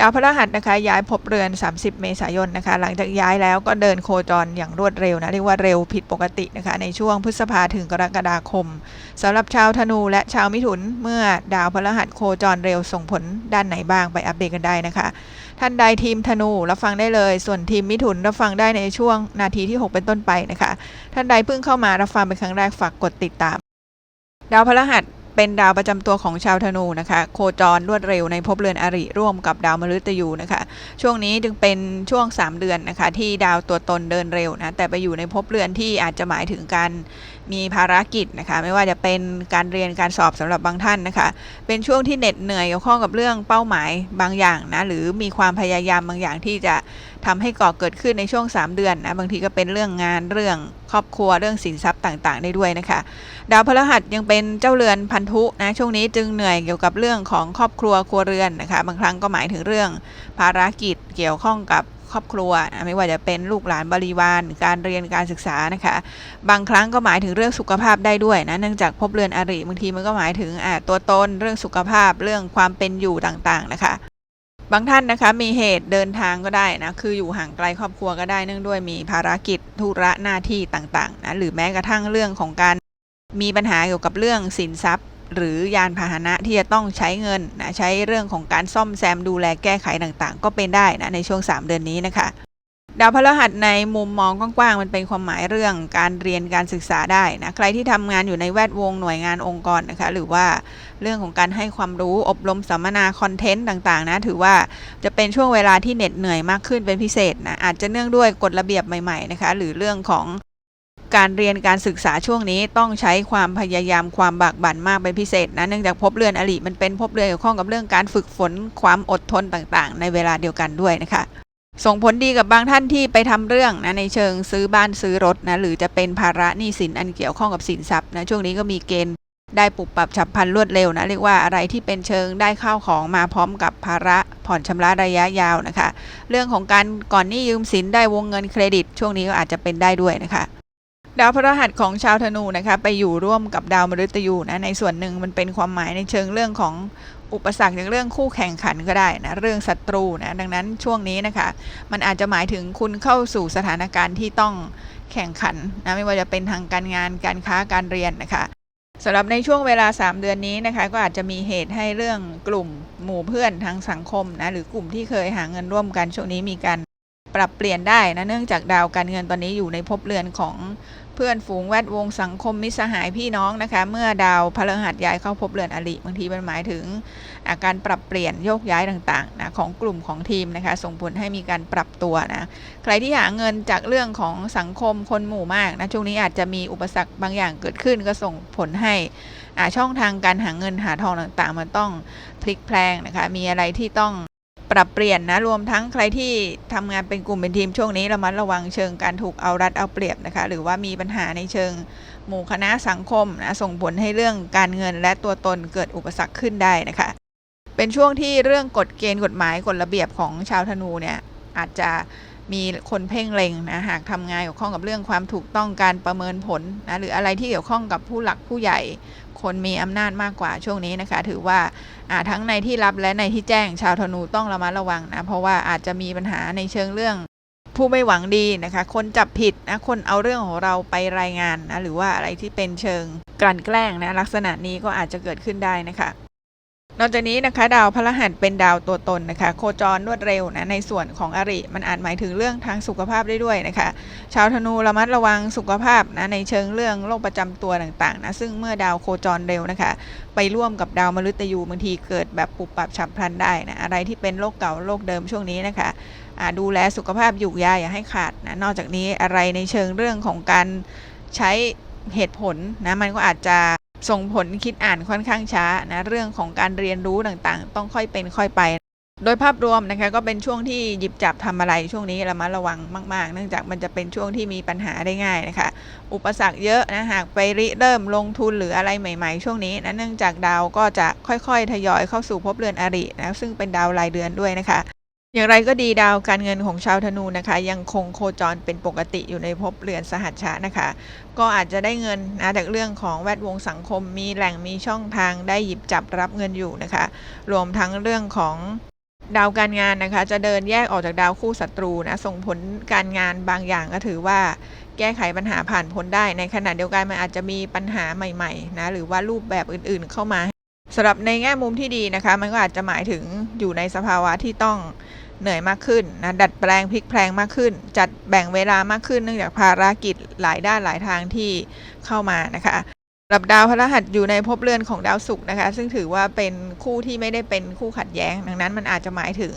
ดาวพฤหัสนะคะย้ายภพเรือน 30 เมษายนนะคะหลังจากย้ายแล้วก็เดินโคจรอย่างรวดเร็วนะเรียกว่าเร็วผิดปกตินะคะในช่วงพฤษภาถึงกรกฎาคมสำหรับชาวธนูและชาวมิถุนเมื่อดาวพฤหัสโคจรเร็วส่งผลด้านไหนบ้างไปอัปเดตกันได้นะคะท่านใดทีมธนูรับฟังได้เลย ส่วนทีมมิถุนรับฟังได้ในช่วงนาทีที่ 6 เป็นต้นไปนะคะ ท่านใดเพิ่งเข้ามารับฟังเป็นครั้งแรกฝากกดติดตาม ดาวพฤหัส เป็นดาวประจำตัวของชาวธนูนะคะ โคจรรวดเร็วในภพเรือนอริร่วมกับดาวมฤตยูนะคะ ช่วงนี้จึงเป็นช่วง 3 เดือนนะคะ ที่ดาวตัวตนเดินเร็วนะ แต่ไปอยู่ในภพเรือนที่อาจจะหมายถึงการ มีภารกิจนะคะ ไม่ว่าจะเป็นการเรียนการสอบสำหรับบางท่านนะคะ เป็นช่วงที่เหน็ดเหนื่อยเกี่ยวข้องกับเรื่องเป้าหมายบางอย่างนะหรือมีความพยายามบางอย่างที่จะทำให้ก่อเกิดขึ้นในช่วง 3 เดือนนะบางทีก็เป็นเรื่องงานเรื่องครอบครัวเรื่องสินทรัพย์ต่างๆ ได้ด้วยนะคะ ดาวพฤหัสยังเป็นเจ้าเรือนพันธุนะช่วงนี้จึงเหนื่อยเกี่ยวกับเรื่องของครอบครัวครัวเรือนนะคะ บางครั้งก็หมายถึงเรื่องภารกิจเกี่ยวข้องกับ ครอบครัว ไม่ว่าจะเป็นลูกหลานบริวาร การเรียนการศึกษานะคะ บางครั้งก็หมายถึงเรื่องสุขภาพได้ด้วยนะเนื่องจากพบเรือนอริบางทีมันก็หมายถึงตัวตนเรื่องสุขภาพเรื่องความเป็นอยู่ต่างๆนะคะบางท่านนะคะมีเหตุเดินทางก็ได้นะคืออยู่ห่างไกลครอบครัวก็ได้เนื่องด้วยมีภารกิจธุระหน้าที่ต่างๆนะหรือแม้กระทั่งเรื่องของการมีปัญหาเกี่ยวกับเรื่องสินทรัพย์ หรือยานพาหนะที่จะต้องใช้เงินนะใช้เรื่องของการซ่อมแซมดูแลแก้ไขต่างๆ ก็เป็นได้นะในช่วง 3 เดือนนี้นะคะดาวพฤหัสในมุมมองกว้างๆ มันเป็นความหมายเรื่องการเรียนการศึกษาได้นะใครที่ทำงานอยู่ในแวดวงหน่วยงานองค์กรนะคะหรือว่าเรื่องของการให้ความรู้อบรมสัมมนาคอนเทนต์ต่างๆนะถือว่าจะเป็นช่วงเวลาที่เหน็ดเหนื่อยมากขึ้นเป็นพิเศษนะอาจจะเนื่องด้วยกฎระเบียบใหม่ๆนะคะหรือเรื่องของ การเรียนการศึกษาช่วงนี้ต้องใช้ความพยายามความบากบั่นมากเป็นพิเศษนะเนื่องจากภพเรือนอริมันเป็นภพเรือนเกี่ยวข้องกับเรื่องการฝึกฝนความอดทนต่างๆ ในเวลาเดียวกันด้วยนะคะ ส่งผลดีกับบางท่านที่ไปทำเรื่องนะในเชิงซื้อบ้านซื้อรถนะหรือจะเป็นภาระหนี้สินอันเกี่ยวข้องกับสินทรัพย์นะช่วงนี้ก็มีเกณฑ์ได้ปรับปรับฉับพลันรวดเร็วนะเรียกว่าอะไรที่เป็นเชิงได้ข้าวของมาพร้อมกับภาระผ่อนชำระระยะยาวนะคะ เรื่องของการก่อนหนี้ยืมสินได้วงเงินเครดิต ช่วงนี้ก็อาจจะเป็นได้ด้วยนะคะ ดาวพฤหัสของชาวธนูนะคะไปอยู่ร่วมกับดาวมฤตยูนะในส่วนหนึ่งมันเป็นความหมายในเชิงเรื่องของอุปสรรคอย่างเรื่องคู่แข่งขันก็ได้นะเรื่องศัตรูนะดังนั้นช่วงนี้นะคะมันอาจจะหมายถึงคุณเข้าสู่สถานการณ์ที่ต้องแข่งขันนะไม่ว่าจะเป็นทางการงานการค้าการเรียนนะคะสำหรับในช่วงเวลา 3 เดือนนี้นะคะก็อาจจะมีเหตุให้เรื่องกลุ่มหมู่เพื่อนทางสังคมนะหรือกลุ่มที่เคยหาเงินร่วมกันช่วงนี้มีการ ปรับเปลี่ยนได้นะเนื่องจากดาวการเงินตอนนี้อยู่ในภพเรือนของเพื่อนฝูงแวดวงสังคมมิสหายพี่น้องนะคะ เมื่อดาวพฤหัสย้ายเข้าภพเรือนอริบางทีมันหมายถึงอาการปรับเปลี่ยนโยกย้ายต่างๆนะของกลุ่มของทีมนะคะ ส่งผลให้มีการปรับตัวนะใครที่หาเงินจากเรื่องของสังคมคนหมู่มากนะช่วงนี้อาจจะมีอุปสรรคบางอย่างเกิดขึ้นก็ส่งผลให้อ่าช่องทางการหาเงินหาทองต่างๆ มันต้องพลิกแพลงนะคะมีอะไรที่ต้อง ปรับเปลี่ยนนะรวมทั้งใครที่ทำงานเป็นกลุ่มเป็นทีมช่วงนี้ระมัดระวังเชิงการถูกเอารัดเอาเปรียบนะคะ หรือว่ามีปัญหาในเชิงหมู่คณะสังคมนะส่งผลให้เรื่องการเงินและตัวตนเกิดอุปสรรคขึ้นได้นะคะ เป็นช่วงที่เรื่องกฎเกณฑ์กฎหมายกฎระเบียบของชาวธนูเนี่ยอาจจะ มีคนเพ่งเล็งนะหากทำงานเกี่ยวข้องกับเรื่องความถูกต้องการประเมินผลนะหรืออะไรที่เกี่ยวข้องกับผู้หลักผู้ใหญ่ คนมีอำนาจมากกว่าช่วงนี้นะคะ ถือว่าอ่าทั้งในที่รับและในที่แจ้งชาวธนูต้องระมัดระวังนะเพราะว่าอาจจะมีปัญหาในเชิงเรื่องผู้ไม่หวังดีนะคะ คนจับผิดนะ คนเอาเรื่องของเราไปรายงานนะ หรือว่าอะไรที่เป็นเชิงกลั่นแกล้งนะ ลักษณะนี้ก็อาจจะเกิดขึ้นได้นะคะ นอกจากนี้นะคะดาวพฤหัสเป็นดาวตัวตนนะคะ โคจรรวดเร็วนะในส่วนของอริมันอาจหมายถึงเรื่องทางสุขภาพได้ด้วยนะคะ ชาวธนูระมัดระวังสุขภาพนะในเชิงเรื่องโรคประจำตัวต่างๆนะซึ่งเมื่อดาวโคจรเร็วนะคะ ไปร่วมกับดาวมฤตยูบางทีเกิดแบบปุบปับฉับพลันได้นะอะไรที่เป็นโรคเก่าโรคเดิมช่วงนี้นะคะดูแลสุขภาพอยู่ยาอย่าให้ขาดนะนอกจากนี้อะไรในเชิงเรื่องของการใช้เหตุผลนะมันก็อาจจะ ส่งผลคิดอ่านค่อนข้างช้านะเรื่องของการเรียนรู้ต่างๆ ต้องค่อยเป็นค่อยไป โดยภาพรวมนะคะก็เป็นช่วงที่หยิบจับทำอะไรช่วงนี้ระมัดระวังมาก ๆ เนื่องจากมันจะเป็นช่วงที่มีปัญหาได้ง่ายนะคะ อุปสรรคเยอะนะหากไปริเริ่มลงทุนหรืออะไรใหม่ ๆ ช่วงนี้นะเนื่องจากดาวก็จะค่อยๆ ทยอยเข้าสู่ภพเรือนอรินะซึ่งเป็นดาวรายเดือนด้วยนะคะ อย่างไรก็ดีดาวการเงินของชาวธนูนะคะ ยังคงโคจรเป็นปกติอยู่ในภพเรือนสหัชชะนะคะ ก็อาจจะได้เงินนะจากเรื่องของแวดวงสังคมมีแหล่งมีช่องทางได้หยิบจับรับเงินอยู่นะคะ รวมทั้งเรื่องของดาวการงานนะคะ จะเดินแยกออกจากดาวคู่ศัตรูนะส่งผลการงานบางอย่างก็ถือว่าแก้ไขปัญหาผ่านพ้นได้ในขณะเดียวกันมันอาจจะมีปัญหาใหม่ๆนะหรือว่ารูปแบบอื่นๆเข้ามา สำหรับในแง่มุมที่ดีนะคะ มันก็อาจจะหมายถึงอยู่ในสภาวะที่ต้องเหนื่อยมากขึ้นนะดัดแปลงพลิกแพลงมากขึ้น จัดแบ่งเวลามากขึ้นเนื่องจากภารกิจหลายด้านหลายทางที่เข้ามานะคะสำหรับดาวพฤหัสอยู่ในภพเรือนของดาวศุกร์นะคะ ซึ่งถือว่าเป็นคู่ที่ไม่ได้เป็นคู่ขัดแย้ง ดังนั้นมันอาจจะหมายถึง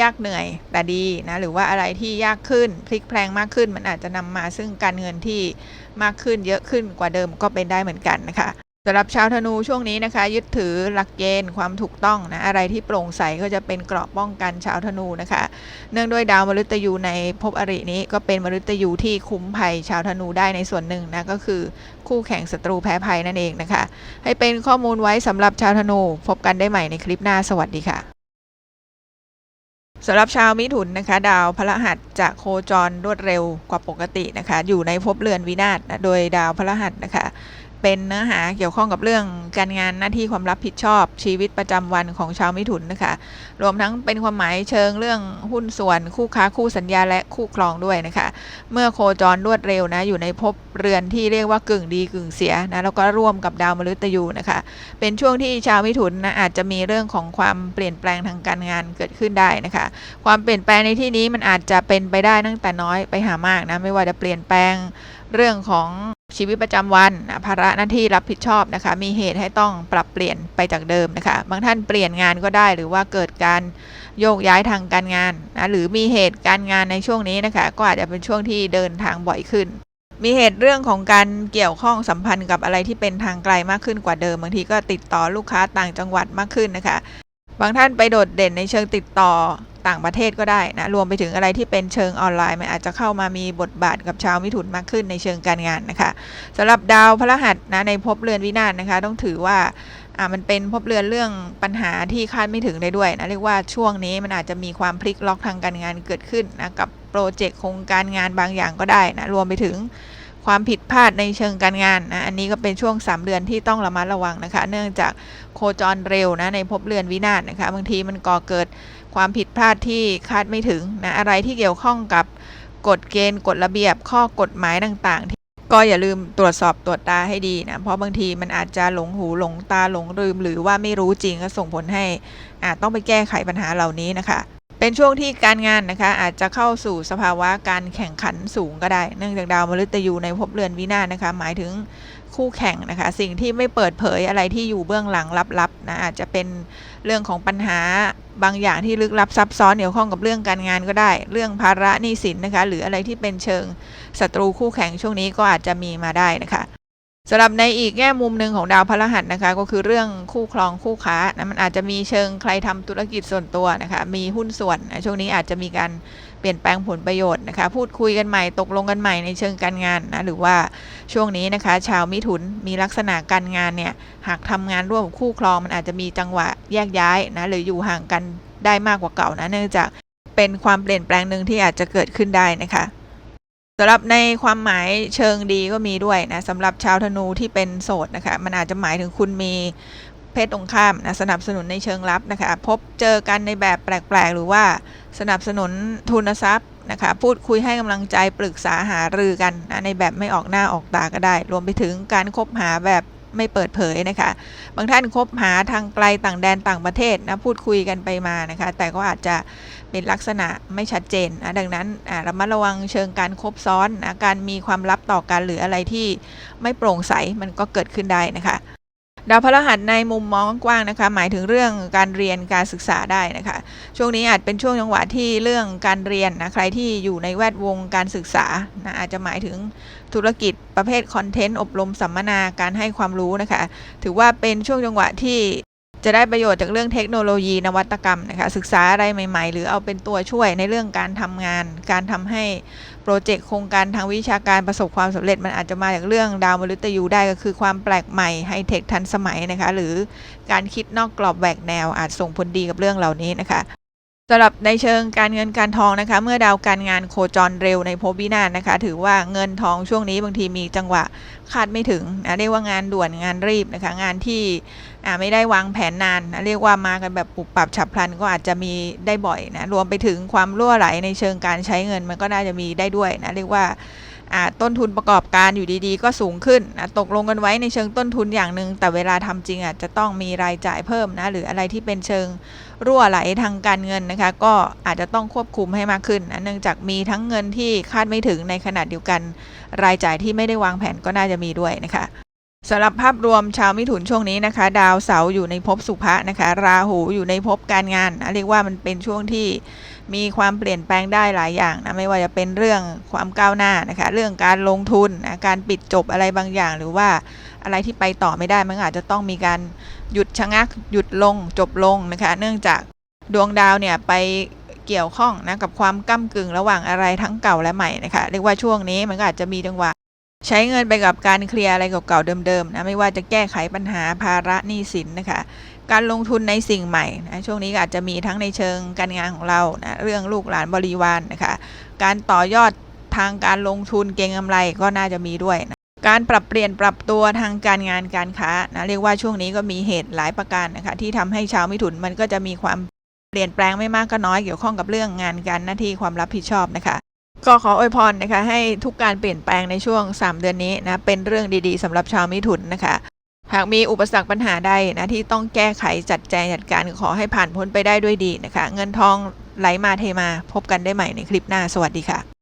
ยากเหนื่อยแต่ดีนะหรือว่าอะไรที่ยากขึ้นพลิกแพลงมากขึ้น มันอาจจะนำมาซึ่งการเงินที่มากขึ้นเยอะขึ้นกว่าเดิมก็เป็นได้เหมือนกันนะคะ สำหรับชาวธนูช่วงนี้นะคะ ยึดถือหลักเกณฑ์ความถูกต้องนะอะไรที่โปร่งใสก็จะเป็นเกราะป้องกันชาวธนูนะคะ เนื่องด้วยดาวมฤตยูในภพอรินี้ก็เป็นมฤตยูที่คุ้มภัยชาวธนูได้ในส่วนหนึ่งนะก็คือคู่แข่งศัตรูแพ้ภัยนั่นเองนะคะ ให้เป็นข้อมูลไว้สำหรับชาวธนู พบกันได้ใหม่ในคลิปหน้าสวัสดีค่ะสำหรับชาวมิถุนนะคะ ดาวพฤหัสจะโคจรรวดเร็วกว่าปกตินะคะ อยู่ในภพเรือนวินาศนะโดยดาวพฤหัสนะคะ เป็นเนื้อหาเกี่ยวข้องกับเรื่องการงานหน้าที่ความรับผิดชอบชีวิตประจำวันของชาวมิถุนนะคะ รวมทั้งเป็นความหมายเชิงเรื่องหุ้นส่วน คู่ค้าคู่สัญญาและคู่ครองด้วยนะคะ เมื่อโคจรรวดเร็วนะอยู่ในภพเรือนที่เรียกว่ากึ่งดีกึ่งเสียนะแล้วก็ร่วมกับดาวมฤตยูนะคะ เป็นช่วงที่ชาวมิถุนนะอาจจะมีเรื่องของความเปลี่ยนแปลงทางการงานเกิดขึ้นได้นะคะ ความเปลี่ยนแปลงในที่นี้มันอาจจะเป็นไปได้ตั้งแต่น้อยไปหามากนะไม่ว่าจะเปลี่ยนแปลงเรื่องของ ชีวิตประจำวันนะภาระหน้าที่รับผิดชอบนะคะ มีเหตุให้ต้องปรับเปลี่ยนไปจากเดิมนะคะ บางท่านเปลี่ยนงานก็ได้หรือว่าเกิดการโยกย้ายทางการงานนะหรือมีเหตุการงานในช่วงนี้นะคะ ก็อาจจะเป็นช่วงที่เดินทางบ่อยขึ้น มีเหตุเรื่องของการเกี่ยวข้องสัมพันธ์กับอะไรที่เป็นทางไกลมากขึ้นกว่าเดิมบางทีก็ติดต่อลูกค้าต่างจังหวัดมากขึ้นนะคะ บางท่านไปโดดเด่นในเชิงติดต่อ ต่างประเทศก็ได้นะ รวมไปถึงอะไรที่เป็นเชิงออนไลน์มันอาจจะเข้ามามีบทบาทกับชาวมิถุนมากขึ้นในเชิงการงานนะคะสำหรับดาวพฤหัสนะในภพเรือนวินาศนะคะ ต้องถือว่าอ่ามันเป็นภพเรือนเรื่องปัญหาที่คาดไม่ถึงได้ด้วยนะเรียกว่าช่วงนี้มันอาจจะมีความพลิกล็อกทางการงานเกิดขึ้นนะกับโปรเจกต์โครงการงานบางอย่างก็ได้นะรวมไปถึงความผิดพลาดในเชิงการงานนะอันนี้ก็เป็นช่วง 3 เดือนที่ต้องระมัดระวังนะคะ เนื่องจากโคจรเร็วนะในภพเรือนวินาศนะคะบางทีมันก่อเกิด ความผิดพลาดที่คาดไม่ถึงนะอะไรที่เกี่ยวข้องกับกฎเกณฑ์กฎระเบียบข้อกฎหมายต่างๆที่ก็อย่าลืมตรวจสอบตรวจตาให้ดีนะเพราะบางทีมันอาจจะหลงหูหลงตาหลงลืม หรือว่าไม่รู้จริงก็ส่งผลให้อาจต้องไปแก้ไขปัญหาเหล่านี้นะคะเป็นช่วงที่การงานนะคะอาจจะเข้าสู่สภาวะการแข่งขันสูงก็ได้ เนื่องจากดาวมฤตยูในภพเรือนวินาศนะคะ หมายถึง คู่แข่งนะคะ สิ่งที่ไม่เปิดเผยอะไรที่อยู่เบื้องหลังลับๆนะอาจจะเป็นเรื่องของปัญหาบางอย่างที่ลึกลับซับซ้อนเกี่ยวข้องกับเรื่องการงานก็ได้ เรื่องภาระหนี้สินนะคะ หรืออะไรที่เป็นเชิงศัตรูคู่แข่งช่วงนี้ก็อาจจะมีมาได้นะคะสำหรับในอีกแง่มุมหนึ่งของดาวพฤหัสนะคะ ก็คือเรื่องคู่ครองคู่ค้านะมันอาจจะมีเชิงใครทำธุรกิจส่วนตัวนะคะ มีหุ้นส่วนนะช่วงนี้อาจจะมีการ ลี่ยนแปลงผลประโยชน์นะคะ พูดคุยกันใหม่ตกลงกันใหม่ในเชิงการงานนะหรือว่าช่วงนี้นะคะ ชาวมิถุนมีลักษณะการงานเนี่ยหากทำงานร่วมคู่ครองมันอาจจะมีจังหวะแยกย้ายนะหรืออยู่ห่างกันได้มากกว่าเก่านะเนื่องจากเป็นความเปลี่ยนแปลงหนึ่งที่อาจจะเกิดขึ้นได้นะคะสำหรับในความหมายเชิงดีก็มีด้วยนะสำหรับชาวธนูที่เป็นโสดนะคะ มันอาจจะหมายถึงคุณมี เพศตรงข้ามนะสนับสนุนในเชิงลับนะคะพบเจอกันในแบบแปลกๆ หรือว่าสนับสนุนทุนทรัพย์นะคะพูดคุยให้กำลังใจปรึกษาหารือกันนะในแบบไม่ออกหน้าออกตาก็ได้ รวมไปถึงการคบหาแบบไม่เปิดเผยนะคะ บางท่านคบหาทางไกลต่างแดนต่างประเทศนะพูดคุยกันไปมานะคะ แต่ก็อาจจะเป็นลักษณะไม่ชัดเจนนะดังนั้นระมัดระวังเชิงการคบซ้อนนะการมีความลับต่อกันหรืออะไรที่ไม่โปร่งใสมันก็เกิดขึ้นได้นะคะ ดาวพฤหัสในมุมมองกว้างนะคะหมายถึงเรื่องการเรียนการศึกษาได้นะคะ ช่วงนี้อาจเป็นช่วงจังหวะที่เรื่องการเรียนนะใครที่อยู่ในแวดวงการศึกษานะอาจจะหมายถึงธุรกิจประเภทคอนเทนต์อบรมสัมมนาการให้ความรู้นะคะ ถือว่าเป็นช่วงจังหวะที่ จะได้ประโยชน์จากเรื่องเทคโนโลยีนวัตกรรมนะคะศึกษาอะไรใหม่ ๆ หรือเอาเป็นตัวช่วยในเรื่องการทำงาน การทำให้โปรเจกต์โครงการทางวิชาการประสบความสำเร็จมันอาจจะมาจากเรื่องดาวมฤตยูได้ก็คือความแปลกใหม่ไฮเทคทันสมัยนะคะหรือการคิดนอกกรอบแหวกแนวอาจส่งผลดีกับเรื่องเหล่านี้นะคะ สำหรับในเชิงการเงินการทองนะคะ เมื่อดาวการงานโคจรเร็วในภพวินาศนะคะ ถือว่าเงินทองช่วงนี้บางทีมีจังหวะคาดไม่ถึงนะเรียกว่างานด่วนงานรีบนะคะ งานที่อ่าไม่ได้วางแผนนานนะเรียกว่ามากันแบบปุบปับฉับพลันก็อาจจะมีได้บ่อยนะรวมไปถึงความรั่วไหลในเชิงการใช้เงินมันก็น่าจะมีได้ด้วยนะเรียกว่า ต้นทุนประกอบการอยู่ดีๆ ก็สูงขึ้นนะตกลงกันไว้ในเชิงต้นทุนอย่างหนึ่งแต่เวลาทำจริงอาจจะต้องมีรายจ่ายเพิ่มนะหรืออะไรที่เป็นเชิงรั่วไหลทางการเงินนะคะก็อาจจะต้องควบคุมให้มากขึ้นนะเนื่องจากมีทั้งเงินที่คาดไม่ถึงในขณะเดียวกัน รายจ่ายที่ไม่ได้วางแผนก็น่าจะมีด้วยนะคะ สำหรับภาพรวมชาวมิถุนช่วงนี้นะคะ ดาวเสาร์อยู่ในภพสุภะนะคะ ราหูอยู่ในภพการงาน เรียกว่ามันเป็นช่วงที่มีความเปลี่ยนแปลงได้หลายอย่างนะไม่ว่าจะเป็นเรื่องความก้าวหน้านะคะ เรื่องการลงทุนนะการปิดจบอะไรบางอย่าง หรือว่าอะไรที่ไปต่อไม่ได้มันอาจจะต้องมีการหยุดชะงักหยุดลงจบลงนะคะ เนื่องจากดวงดาวเนี่ยไปเกี่ยวข้องนะกับความก้ากึ่งระหว่างอะไรทั้งเก่าและใหม่นะคะ เรียกว่าช่วงนี้มันก็อาจจะมีจังหวะ ใช้เงินไปกับการเคลียร์อะไรเก่าๆเดิมๆนะไม่ว่าจะแก้ไขปัญหาภาระหนี้สินนะคะ การลงทุนในสิ่งใหม่นะช่วงนี้อาจจะมีทั้งในเชิงการงานของเรานะเรื่องลูกหลานบริวารนนะคะการต่อยอดทางการลงทุนเก็งกำไรก็น่าจะมีด้วยนะการปรับเปลี่ยนปรับตัวทางการงานการค้านะเรียกว่าช่วงนี้ก็มีเหตุหลายประการนะคะที่ทำให้ชาวมิถุนมันก็จะมีความเปลี่ยนแปลงไม่มากก็น้อยเกี่ยวข้องกับเรื่องงานการหน้าที่ความรับผิดชอบนะคะ ก็ขออวยพรนะคะให้ทุกการเปลี่ยนแปลงในช่วง 3 เดือนนี้นะเป็นเรื่องดีๆสำหรับชาวมิถุนนะคะ หากมีอุปสรรคปัญหาใดนะที่ต้องแก้ไขจัดแจงจัดการขอให้ผ่านพ้นไปได้ด้วยดีนะคะ เงินทองไหลมาเทมาพบกันได้ใหม่ในคลิปหน้าสวัสดีค่ะ